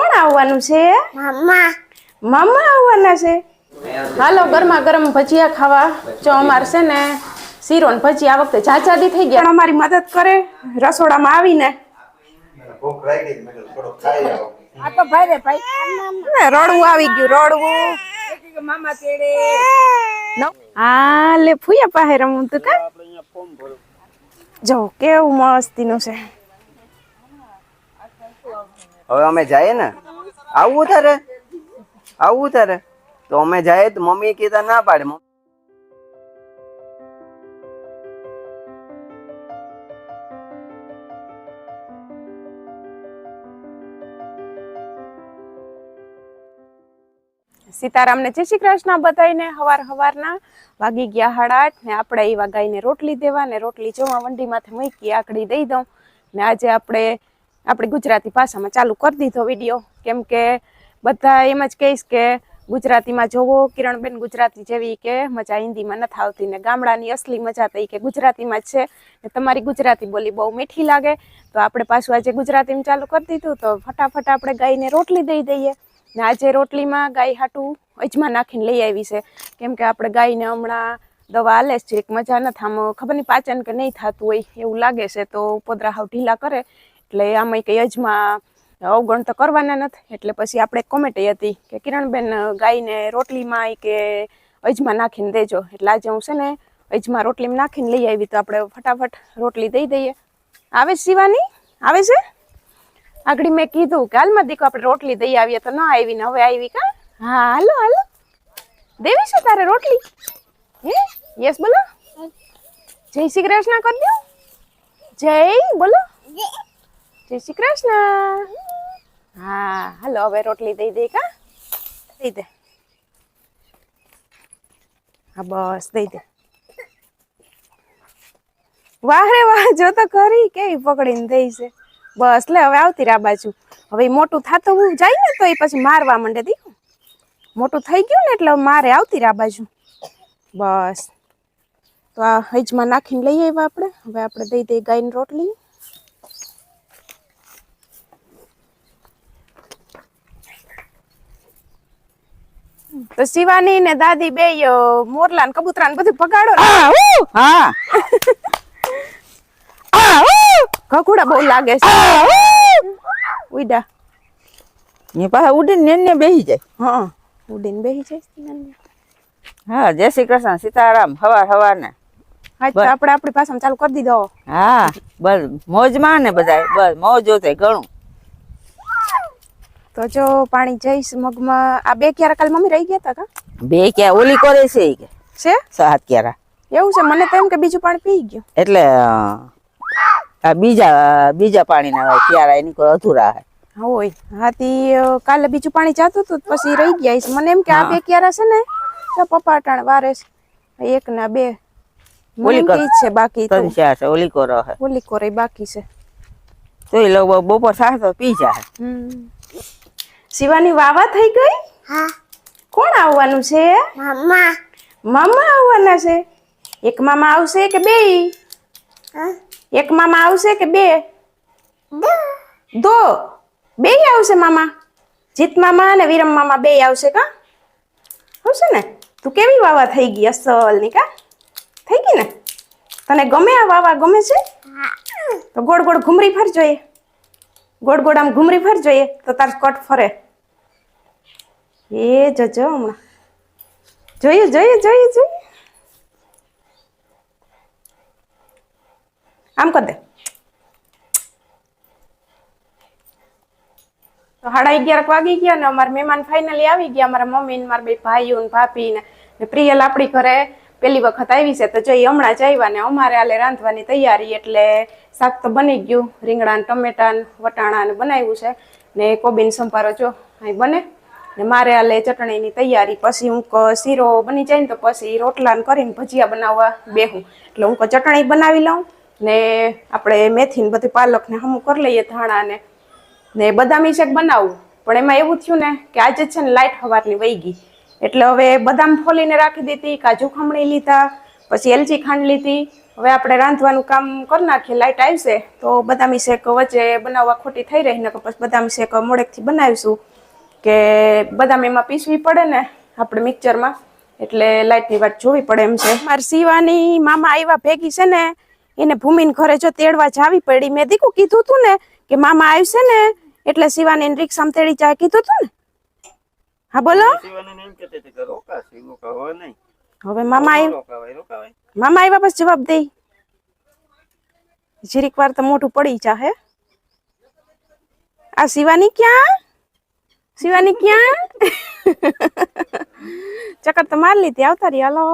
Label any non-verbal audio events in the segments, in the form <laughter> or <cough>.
કોણ આવવાનું છે? મામા. મામા આવવાના છે? હાલો ગરમા ગરમ ભજીયા ખાવા. જો અમારે છે ને શીરો ને ભજી આ વખતે જાચાદી થઈ ગયા. અમારી મદદ કરે રસોડામાં આવીને. ભૂખ લાગી ગઈ મેં કીધું થોડુંક ખાઈ આવો. આ તો ભાઈ રે ભાઈ. રડવું આવી ગયું રડવું. મામા તેડે હા લે ફૂયા પાસે રમું તું કા? જો કેવું મસ્તીનું છે. હવે અમે જઈએ ને? આવવું તારે? આવવું તારે? તો અમે જઈએ તો મમ્મી કીધા ના પાડે. સીતારામને જય શ્રી કૃષ્ણ બધાને હવાર હવારના વાગી ગયા હાડા ને આપણે એવા ગાયને રોટલી દેવા ને રોટલી જોવા માથે મૂકી આકડી દઈ દઉં. ને આજે આપણે આપણી ગુજરાતી ભાષામાં ચાલુ કરી દીધો વીડિયો. કેમ કે બધા એમ જ કહીશ કે ગુજરાતીમાં જોવો, કિરણબેન ગુજરાતી જેવી કે મજા હિન્દીમાં નથી આવતી ને ગામડાની અસલી મજા થઈ કે ગુજરાતીમાં જ છે. ને તમારી ગુજરાતી બોલી બહુ મીઠી લાગે. તો આપણે પાછું આજે ગુજરાતીમાં ચાલુ કરી દીધું. તો ફટાફટ આપણે ગાયને રોટલી દઈ દઈએ. ને આજે રોટલીમાં ગાય હાટું અજમા નાખીને લઈ આવી છે. કેમ કે આપણે ગાયને હમણાં દવા આલે છે મજા નથી. આમ ખબર નહીં પાચન કે નહીં થતું હોય એવું લાગે છે, તો પોદરા ઢીલા કરે. એટલે આમાં કંઈ અજમા અવગણ તો કરવાના નથી. એટલે પછી આપણે કોમેન્ટ હતી કે કિરણબેન ગાયને રોટલીમાં કે અજમા નાખીને દેજો. એટલે આજે હું છે ને અજમા રોટલીમાં નાખીને લઈ આવી તો આપણે ફટાફટ રોટલી દઈ દઈએ. આવે છે શિવાની? આવે છે? આગળ મેં કીધું કે હાલમાં દીકો આપણે રોટલી દઈ આવીએ તો ન આવી ને હવે આવી કા? હા, હાલો હાલો. દેવી છે તારે રોટલી? હે? યસ, બોલો. જય શ્રી કૃષ્ણ કરી દો. જય, બોલો. જય શ્રી કૃષ્ણ. હા, હાલો, હવે રોટલી દઈ દે કા દઈ દે. હા, બસ, દઈ દે. વાહ રે વાહ, જો તો ખરી, કેવી પકડીને દઈ છે. બસ, લે, હવે આવતી રા બાજુ. હવે મોટું મોટું થતું જાય ને તો એ પછી મારવા માંડે દી મોટું થઈ ગયું ને એટલે મારે આવતી રા બાજુ. બસ. તો આ હજમાં નાખીને લઈ આવ્યા આપણે. હવે આપણે દઈ દઈએ ગાયની રોટલી. તો શિવાની ને દાદી બે મોરલા ને કબૂતરા ને બધું પગાડો. હા ઘઘુડા બહુ લાગે છે. ઉડા ને પાછા ઉડીને ને બેસી જાય. હા ઉડીને બેસી જાય હા જય શ્રી કૃષ્ણ સીતારામ હવાર હવાર ને હા તો આપણે આપણી ભાષામાં ચાલુ કરી દીધો. હા બસ મોજમાં ને બધા બસ મોજ જોતે ઘણું. તો જો પાણી જઈશ મગમાં આ બે ક્યારા કાલ મમ્મી રહી ગયા હતા કા? બે ક્યાં? ઓલી કરે છે કે. છે? સાત ક્યારા. એવું છે? મને તો એમ કે બીજું પાણી પી ગયું. એટલે આ બીજા બીજા પાણીના ક્યારા એની કોઈ અધૂરા હોય. હા તે કાલે બીજું પાણી જાતું હતું તો પછી રહી ગયા છે. મને એમ કે આ બે ક્યારા છે ને તો પપ્પા ટાણ વારે છે. એક ના બે. ઓલી છે બાકી તો. ત્રણ ચાર છે ઓલી કરો ઓલી કોરે બાકી છે. એ લોકો બપોર સાસ પી જાય હમ. શિવાની વાવા થઈ ગઈ? હા. કોણ આવવાનું છે? મામા. મામા આવવાના છે? એક મામા આવશે કે બે? હા. એક મામા આવશે કે બે? દો. બે આવશે મામા. જીત મામા અને વિરમ મામા બે આવશે કા? આવશે ને? તું કેવી વાવા થઈ ગઈ અસલની કા? થઈ ગઈ ને? તને ગમે આ વાવા ગમે છે? તો ગોળ ગોળ ઘુમરી ફરજો જોઈએ ગોળ ગોળ આમ ઘૂમરી ફર જોઈએ તો તાર કટ ફરે. એ જજો હમણાં. જોયું જોયું જોયું જોયું આમ કર દે. સાડા અગિયાર વાગી ગયા ને અમારા મહેમાન ફાઇનલી આવી ગયા. અમારા મમ્મી ને મારા બે ભાઈઓ ને ભાભી ને ને પ્રિયલ આપણી ઘરે પેલી વખત આવી છે. તો જઈ હમણાં જ આવ્યા ને અમારે આલે રાંધવાની તૈયારી એટલે શાક તો બની ગયું. રીંગણા ને ટમેટા વટાણા ને બનાવ્યું છે. ને કોબીન સંભારો જો અહીં બને. ને મારે આલે ચટણીની તૈયારી. પછી હું શીરો બની જાય ને તો પછી રોટલા ને કરીને ભજીયા બનાવવા બેહું. એટલે હું ચટણી બનાવી લઉં. ને આપણે મેથી ને બધી પાલકને હમું કરી લઈએ ધાણાને. ને બદામી શેક બનાવું. પણ એમાં એવું થયું ને કે આજે છે ને લાઇટ હવારની વહી ગઈ. એટલે હવે બદામ ફોલીને રાખી દીધી, કાજુ ખમણી લીધા, પછી એલચી ખાંડ લીધી હવે આપણે રાંધવાનું કામ કરી નાખીએ લાઇટ આવશે તો બદામી શેક વચ્ચે બનાવવા ખોટી થઈ રહી ને પછી બદામી શેક મોડેકથી બનાવીશું. કે બદામ એમાં પીસવી પડે ને આપણે મિક્સરમાં એટલે લાઇટની વાત જોવી પડે એમ છે. મારી સીવાની મામા આવ્યા ભેગી છે ને એને ભૂમિને ઘરે જો તેડવા જાવી પડી મેં દીકું કીધું તું ને કે મામા આવશે ને એટલે સીવાની રિક્ષામાં તેડી જાય કીધું તું ને. હા બોલો. હવે મામા આવ્યા મામા આવ્યા પછી જવાબ દે. જીરીક વાર તો મોઢું પડી જાહે. આ શિવાની ક્યાં? શિવાની ક્યાં? <laughs> ચક્કર તો માર લીધી, આવતા રહી હાલો.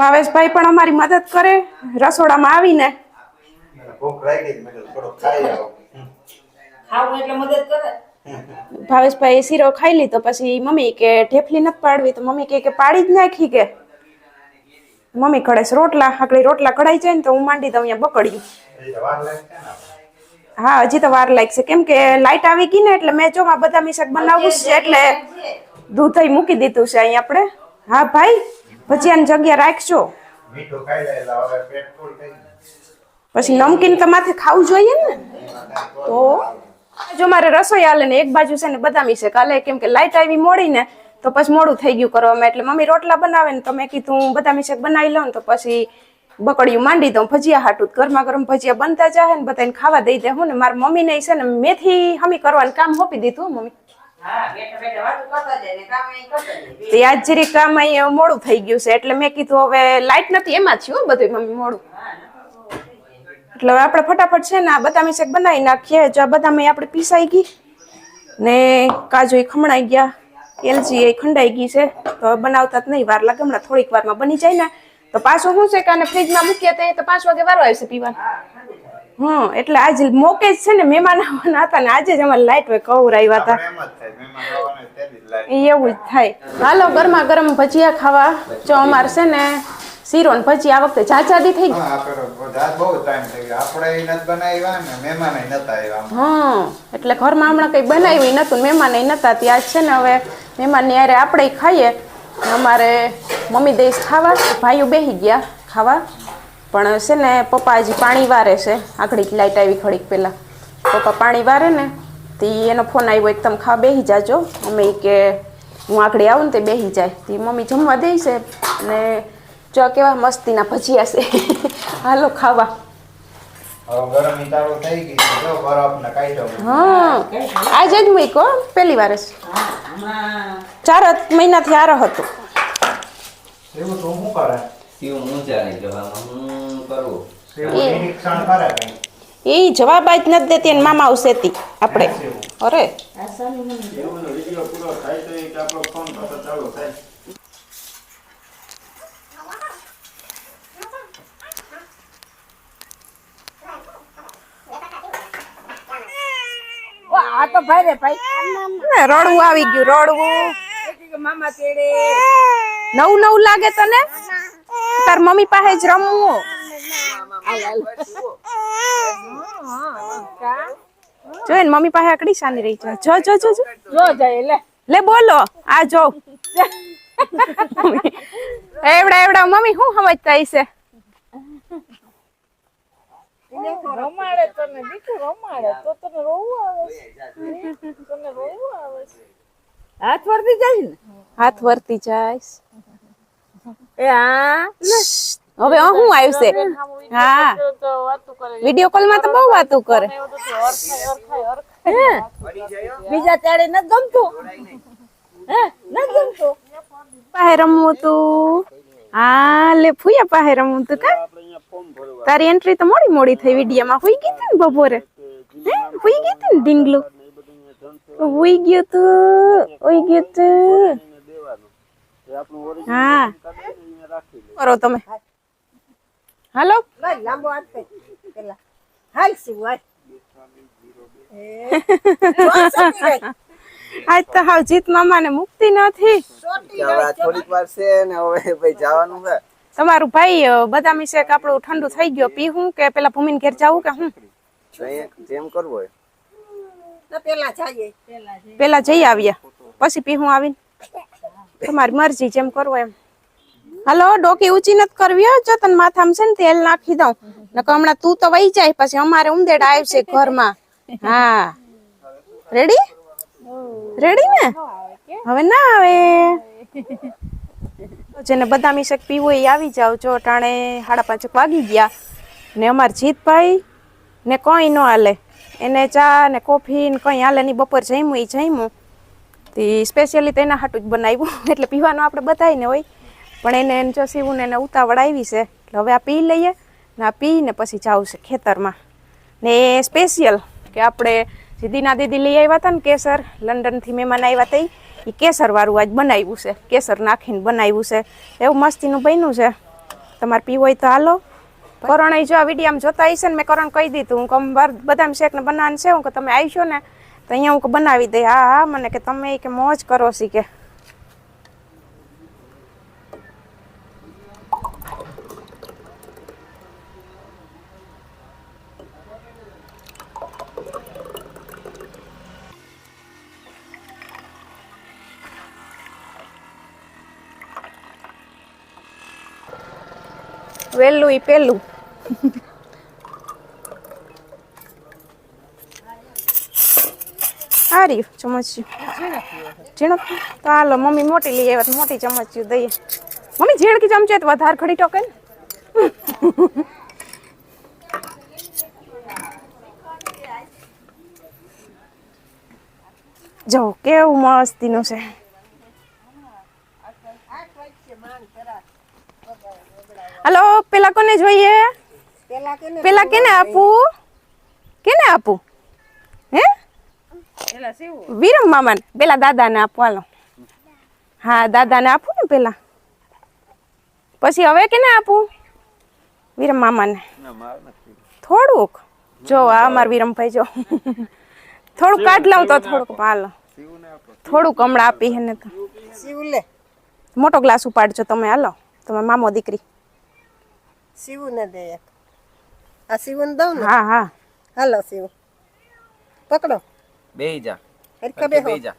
ભાવેશભાઈ પણ અમારી મદદ કરે રસોડામાં આવીને. ભાવેશભાઈ શીરો ખાઈ લીધો પછી મમ્મી કે ઢેફલી નથી પાડવી તો મમ્મી કે કે પાડી જ નાખી કે. મમ્મી કડે છે રોટલા આકડી રોટલા કઢાઈ જાય ને તો હું માંડી દઉં અહીંયા બકડ્યું. હા હજી તો વાર લાગશે. કેમ કે લાઈટ આવી ગઈ ને એટલે મેં જો આ બધા મિશક બનાવવું છે એટલે દૂધ મૂકી દીધું છે અહીંયા આપણે. હા ભાઈ? ભજીયાની જગ્યા રાખજો. પછી નમકીન તો માથે ખાવું જોઈએ ને? તો? જો મારે રસોઈ હાલે ને એક બાજુ છે ને બદામી છે. કાલે કેમ કે લાઇટ આવી મોડી ને તો પછી મોડું થઈ ગયું કરવામાં. એટલે મમ્મી રોટલા બનાવે ને તો મેં કીધું બદામી શેક બનાવી લઉં તો પછી બકડિયું માંડી દઉં. ભજીયા હાટું ગરમા ગરમ ભજીયા બનતા જાય ને બધાને ખાવા દઈ દે હું ને. મારી મમ્મીને છે ને મેથી હમી કરવાનું કામ હોપી દીધું મમ્મી. આજ જરી કામ અહીંયા મોડું થઈ ગયું છે એટલે મેં કીધું હવે લાઈટ નથી એમાં થયું હો બધું મમ્મી મોડું. એટલે હવે આપણે ફટાફટ છે ને આ બદામી શેક બનાવી નાખીએ. જો આ બદામી આપણે પીસાઈ ગઈ ને કાજુ એ ખમણાઈ ગયા એલચી એ ખંડાઈ ગઈ છે. તો બનાવતા જ નહીં વાર લાગે હમણાં થોડીક વારમાં બની જાય ને. તો પાછું શું છે કે આને ફ્રીજમાં મૂકીએ તો પાંચ વાગે વારો આવશે પીવાનું. હમ એટલે આજે મોકે જ છે ને મહેમાન આવવાના હતા ને આજે જ અમારે લાઈટ હોય કવર આવ્યા હતા. એવું જ થાય. હાલો ગરમા ગરમ ભજીયા ખાવા. જો અમારે છે ને શીરો ને ભજીયા આ વખતે જાચાદી થઈ હા, એટલે ઘરમાં હમણાં કઈ બનાવ્યું નતું મહેમાન નતા. ત્યાં જ છે ને હવે મહેમાનની યારે આપણે ખાઈએ. અમારે મમ્મી દઈશ ખાવા ભાઈઓ બેહી ગયા ખાવા. પણ છે ને પપ્પા હજી પાણી વારે છે. આગળ લાઇટ આવી ઘડીક પહેલાં પપ્પા પાણી વારે ને તે એનો ફોન આવ્યો એક તમે ખાવા બેસી જાજો. અમે કે હું આગળ આવું ને તે બેસી જાય. તે મમ્મી જમવા દે છે ને જો કેવા મસ્તીના ભજીયા છે. <laughs> હાલો ખાવા. હા. આજે જ મૂક્યો પહેલી વાર. જ ચાર મહિનાથી આરો હતો. એવું તો શું કરે શિવ ઊંચા નહીં જવામાં હું કરવું નિરીક્ષણ કરે કઈ એ જવાબ જ નથી દેતી અને મામા આવશે તી આપણે. અરે. આ તો ભાઈ રે ભાઈ. ને રડવું આવી ગયું રડવું. મામા તેડે નવું નવું લાગે તને? તાર મમ્મી પાસે જ રમવું. જો ને મમ્મી પાસે આકડી સાની રહી છે. જો જો જો જો. જો જાય લે. લે બોલો. આ જો. એવડા એવડા. મમ્મી શું સમજતા હશે? રમાડે તને. દીકું રમાડે તો તને રોવું આવે છે? તને રોવું આવે હાથ વર્તી જાય ને? હાથ વર્તી જાય. એ હા. હવે હું આવશે? છે હા. તો વાતું કરે. વીડિયો કોલમાં તો બહુ વાતો કરે. બીજા ત્યારે ન ગમતું? હે? ન ગમતું? પાસે રમવું તું? હા લે ફુયા પાસે રમવું તું કા? તારી એન્ટ્રી તો મોડી મોડી થઈ વીડિયો માં હુઈ ગઈ તી ને બપોરે? હે? હુઈ ગઈ તી ને ઢીંગલું? ઉઈ ગયું તું હુઈ ગયું તું. હા કરો તમે. હાલો. લાંબો હાથ કઈ. પેલા. હાલ શું વાત આજ <laughs> તો હાવ જીત મામાને મુક્તિ નથી. કે હવે આ થોડીક વાર છે ને હવે ભાઈ જવાનું છે. તમારું ભાઈ અ, બદામી શેક આપણું ઠંડુ થઈ ગયો પીવું કે પેલા ભૂમિને ઘેર જાવું કે હું? તો અહીંયા જેમ કરવું હોય. પેલા જઈ આવીએ. પછી પીવું આવીને. <laughs> તમારી મરજી જેમ કરવો એમ. હાલો, ડોકી ઊંચી નથી કરવી જો તને માથામાં છે ને તેલ નાખી દઉં. નકર હમણાં તું તો વહી જાય, પછી અમારે ઉમદેડ આવશે ઘરમાં. હા. રેડી રેડી ને? હવે ના આવે. જેને બદામી શક પીવું એ આવી જાવ જો ટાણે સાડા પાંચ વાગી ગયા. ને અમારે જીતભાઈ ને કંઈ ન હાલે. એને ચા ને કોફી ને કંઈ હાલે નહીં. બપોર જમ્યું એ જમ્યું. તે સ્પેશિયલી તેના હાટું જ બનાવ્યું. <laughs> એટલે પીવાનું આપણે બધાયને હોય. પણ એને એને જો સીવું ને એને ઉતાવળ આવી છે. એટલે હવે આ પી લઈએ ને આ પીને પછી જાવું છે ખેતરમાં. ને એ સ્પેશિયલ કે આપણે દીદીના દીદી લઈ આવ્યા હતા ને કેસર, લંડનથી મહેમાન આવ્યા હતા એ કેસરવાળું આજ બનાવ્યું છે. કેસર નાખીને બનાવ્યું છે. એવું મસ્તીનું બન્યું છે. તમારે પીવું હોય તો હાલો. કરણ જો આ વિડીયામાં જોતા હશે ને મેં કરણ કહી દીધું. હું કમ બધા બદામ શેક ને બનાવવાનું છે. હું કે તમે આવશો ને તો અહીંયા હું બનાવી દઈ. હા હા, મને કે તમે કે મોજ કરો સી કે. વહેલું ઈ પેલું. સારી ચમચ્યું ઝીણું તો હાલો મમ્મી મોટી લઈ આવ્યા તો મોટી ચમચ્યું દઈએ. મમ્મી ઝીણકી ચમચે તો વધારે ખડી ટોકે ને. જો કેવું મસ્તીનું છે. હલો પેલા કોને જોઈએ? પેલા કેને આપું? કેને આપું? હે વિરમ મામાને પેલા દાદાને આપો હાલો હા દાદાને આપું ને પેલા પછી હવે કેને આપું વિરમ મામાને થોડુંક જો આ અમાર વિરમભાઈ જો થોડુંક કાઢ લઉં તો થોડુંક હાલો થોડુંક હમણાં આપી હે ને તો મોટો ગ્લાસ ઉપાડજો તમે હાલો તમે મામો દીકરી સીવું ને દે એક આ સીવું દઉં ને હા હા હાલો શિવ પકડો બેહી જા હરકા બેહો બેહી જા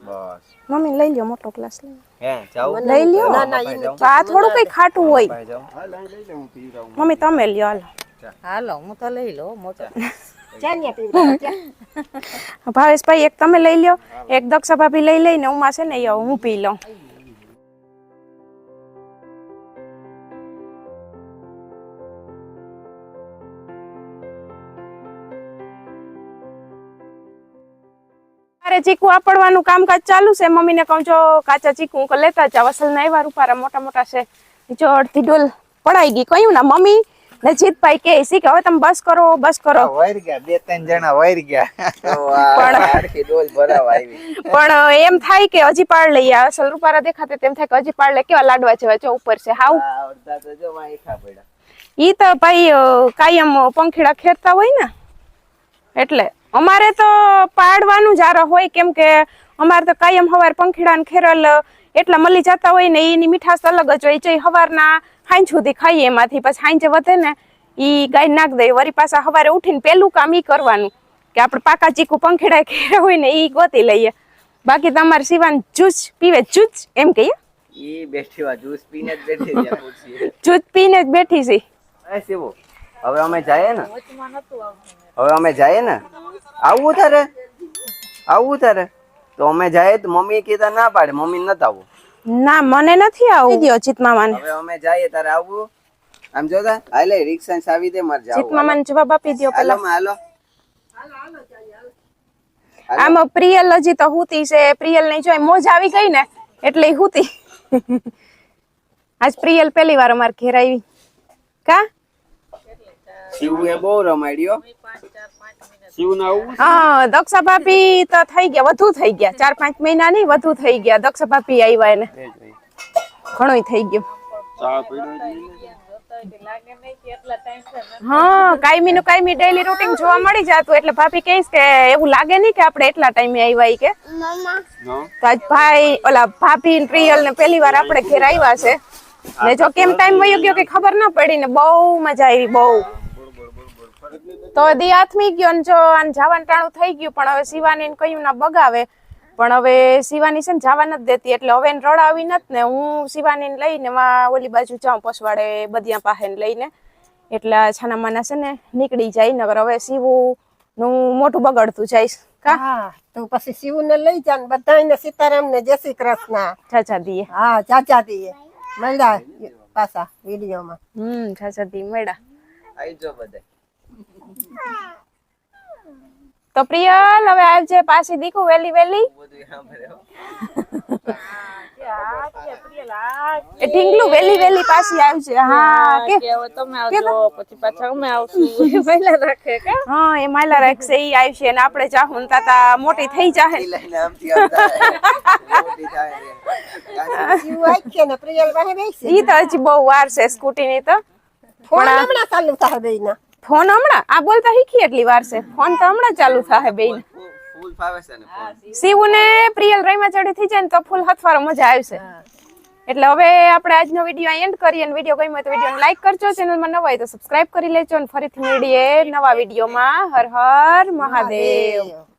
બસ મમ્મી લઈ લ્યો મોટો ગ્લાસ લઈ હે જાવ લઈ લ્યો ના ના ઈ તો આ થોડું કઈ ખાટું હોય ભાઈ જાવ મમ્મી તમે લ્યો હાલો હાલો હું તો લઈ લઉં મોટો ચાન્યા પીવડાવો ચા ભાવેશભાઈ એક તમે લઈ લ્યો એક દક્ષા ભાભી લઈ લઈને ઉમા છે ને એ હું પી લઉં મારે ચીકુ આપડવાનું કામકાજ ચાલુ છે. મમ્મીને કહું છો કાચા ચીકુ હું લેતા જાવ અસલ ના આવ્યા રૂપારા મોટા મોટા છે. જો અડધી ડોલ પડાઈ ગઈ. કહ્યું ના? મમ્મી ને જીતભાઈ કે છે કે હવે તમે બસ કરો બસ કરો. વૈર ગયા બે ત્રણ જણા વૈર ગયા. પણ- આખી ડોલ ભરાવા આવી. પણ એમ થાય કે હજી પાડ લઈએ. અસલ રૂપારા દેખાતે તેમ થાય કે હજી પાડ લે. કેવા લાડવા જેવા જો ઉપર છે. હાવ જો ઈ તો ભાઈ કાયમ પંખીડા ખેરતા હોય ને એટલે અમારે તો પાડવાનું જ આરો હોય કેમ કે અમારે તો કાયમ હવાર પંખીડા ને ખેરલ એટલા મળી જતા હોય ને એની મીઠાશ અલગ જ હોય છે. હવારના હાંજ સુધી ખાઈએ એમાંથી પછી હાંજે વધે ને એ ગાય નાખ દઈએ વરી પાછા હવારે ઉઠીને પેલું કામ ઈ કરવાનું કે આપણે પાકા ચીકુ પંખેડા <laughs> ખેરા હોય ને એ ગોતી લઈએ. બાકી તમારે સિવાન જૂસ પીવે જૂસ એમ કહીએ? ઈ બેઠી વા જ્યુસ પીને જ બેઠી. જૂસ પીને જ બેઠી છે. હવે અમે જઈએ ને? હવે અમે જઈએ ને? આવું તારે આવું તારે તો અમે જઈએ તો મમ્મી કીધા ના પાડે મમ્મી નતા આવું. ના મને નથી આવું. દો જીત મામાને? હવે અમે જઈએ તારે આવવું આમ જોતા હાલે રિક્ષા સાવી દે મારે જીત જાવું મામાને જવાબ આપી દો હાલો પેલા. માં, હાલો. આમાં પ્રિયલ હજી તો હુતી છે. પ્રિયલ નહીં જોઈ મોજ આવી ગઈ ને એટલે હુતી. <laughs> આજ પ્રિયલ પહેલી વાર અમારે ઘેર આવી. કા? શિવું બહુ રમાડ્યો. હા દક્ષા ભાભી તો થઈ ગયા વધુ થઈ ગયા. ચાર પાંચ મહિના નહીં વધુ થઈ ગયા. દક્ષા ભાભી આવ્યા એને. ઘણું થઈ ગયું. હોય તે લાગે નહીં કે એટલા ટાઈમ છે ને? હા કાયમી નું કાયમી ડેલી રૂટીન જોવા મળી જતું. એટલે ભાભી કહીશ કે એવું લાગે નહીં કે આપણે એટલા ટાઈમે આવ્યા કે. તો આજ ભાઈ ઓલા ભાભી ને પ્રિયલ ને પહેલી વાર આપણે ઘેર આવ્યા છે. ને જો કેમ ટાઈમ વયો ગયો કે ખબર ના પડી ને બહુ મજા આવી બહુ. તો દી હાથમી ગયો ને જો આને જવાનું ટાણું થઈ ગયું પણ હવે શિવાની કહ્યું ના બગાવે. પણ હવે શિવાની છે ને જવા નથી દેતી એટલે હવે એને રડાવી નથી ને હું શિવાની લઈને ઓલી બાજુ જાઉં પસવાડે બધિયા પાસે લઈને. એટલે આ છાના માના છે ને નીકળી જાય નગર હવે શિવું નું મોટું બગડતું જઈશ હા તો પછી શિવ ને લઈ જા ને બધાને સીતારામ ને જય શ્રી કૃષ્ણ. ચાચા દીએ. હા ચાચા દીએ. મળ્યા પાછા વિડીયોમાં. હમ ચાચા દી મેળા આવી જો બધા તો પ્રિયલ હવે આવજે પાછી દીખું વેલી વેલી. એ ઢીંગલું વેલી વેલી પાછી આવજે. હા કે કે તમે આવજો પછી પાછા અમે આવશું. પહેલા રાખે કે? હા એ માયલા રાખશે ઈ આવશે અને આપણે ચાહું ને તાતા મોટી થઈ જાહે. ઈ તો હજી બહુ વાર છે સ્કૂટી ની તો ફોન હમણાં ચાલુ થાય ફોન હમણાં? આ બોલતા શીખી એટલી વાર છે. ફોન તો હમણાં ચાલુ થાય બેન. ફૂલ ફૂલ ફાવે છે ને ફોન. શિવ ને પ્રિયલ રહીમાં ચડી થઈ જાય ને તો ફૂલ હથવારો મજા આવશે. એટલે હવે આપણે આજનો વીડિયો એન્ડ કરીએ અને વીડિયો ગમ્યો તો વિડીયોને લાઈક કરજો ચેનલમાં નવા હોય તો સબસ્ક્રાઇબ કરી લેજો અને ફરીથી મળીએ નવા વિડીયોમાં. હર હર મહાદેવ.